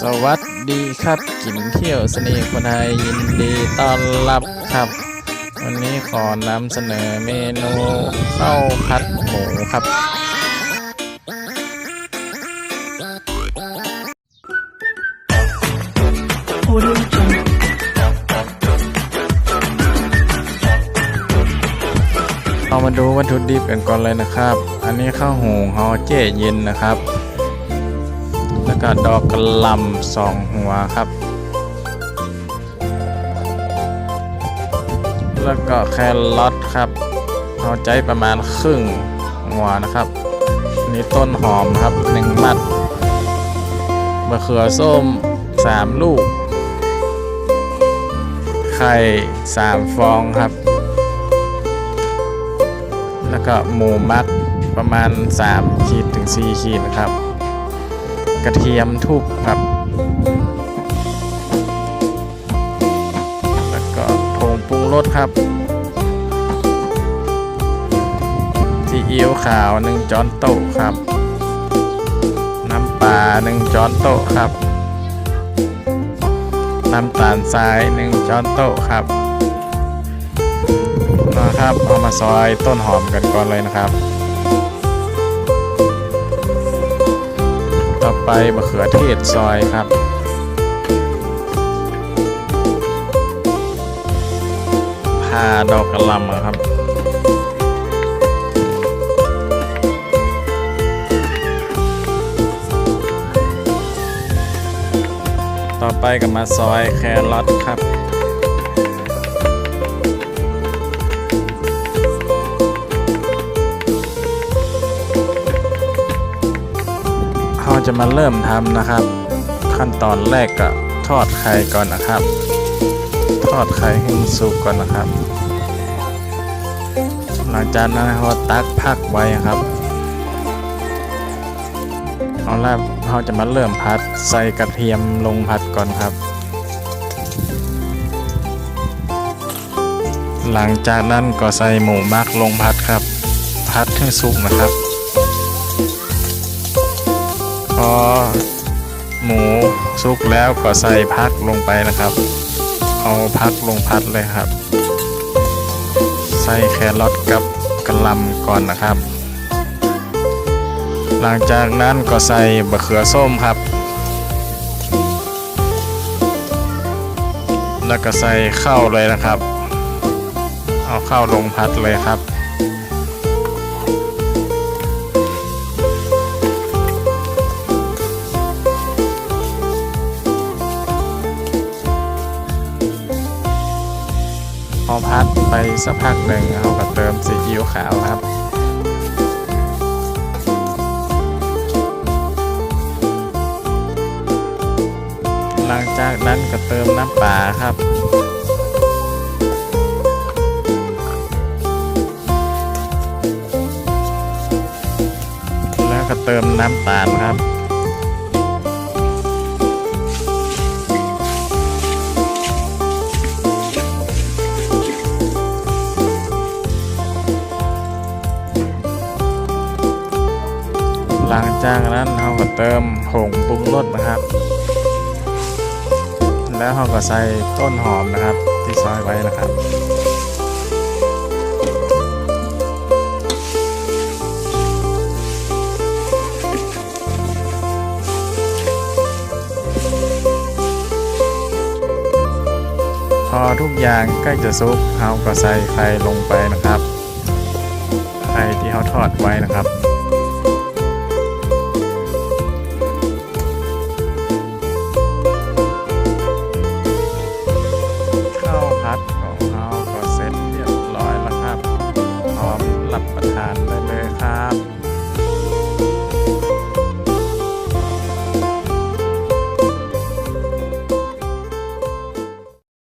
สวัสดีครับกินเที่ยวเสน่ห์คนไทยยินดีต้อนรับครับ วันนี้ขอนำเสนอเมนูข้าวผัดหมูครับ เรามาดูวัตถุดิบกันก่อนเลยนะครับ อันนี้ข้าวหูฮอเจเย็นนะครับ แล้วก็ดอกกระลำสองหัวครับ แล้วก็แครอทครับเอาใจประมาณครึ่งหัวนะครับนนี้ต้นหอมครับหนึ่งมัดมะเขือส้มสามลูก ไข่สามฟองครับ แล้วก็หมูมักประมาณ 3 ขีดถึง 4 ขีดนะครับ กระเทียมทุบครับแล้วก็ผงปรุงรสครับซีอิ๊วขาว1ช้อนโต๊ะครับ น้ำปลา1ช้อนโต๊ะครับ น้ำตาลทราย1ช้อนโต๊ะครับนะครับเอามาซอยต้นหอมกันก่อนเลยนะครับ ต่อไปมะเขือเทศซอยครับพาดอกกระหลำครับต่อไปก็มาซอยแครอทครับ เราจะมาเริ่มทำนะครับ ขั้นตอนแรกก็ทอดไข่ก่อนนะครับ ทอดไข่ให้มันสุกก่อนนะครับ หลังจากนั้นเราตักพักไว้ครับเอาละเราจะมาเริ่มผัดใส่กระเทียมลงผัดก่อนครับ หลังจากนั้นก็ใส่หมูมักลงผัดครับผัดให้สุกนะครับ พอหมูสุกแล้วก็ใส่พักลงไปนะครับ เอาพักลงพัดเลยครับ ใส่แครอทกับกระลำก่อนนะครับ หลังจากนั้นก็ใส่บะเขือส้มครับ แล้วก็ใส่ข้าวเลยนะครับ เอาข้าวลงพัดเลยครับ พอพัดไปสักพักหนึ่งเราก็เติมซีอิ๊วขาวครับหลังจากนั้นก็เติมน้ำปลาครับ แล้วก็เติมน้ำตาลครับ ลังจากนั้นเราก็เติมผงปรุงรสนะครับ แล้วเราก็ใส่ต้นหอมนะครับ ที่ซอยไว้นะครับพอทุกอย่างใกล้จะสุกเราก็ใส่ไข่ลงไปนะครับ ไข่ที่เขาทอดไว้นะครับ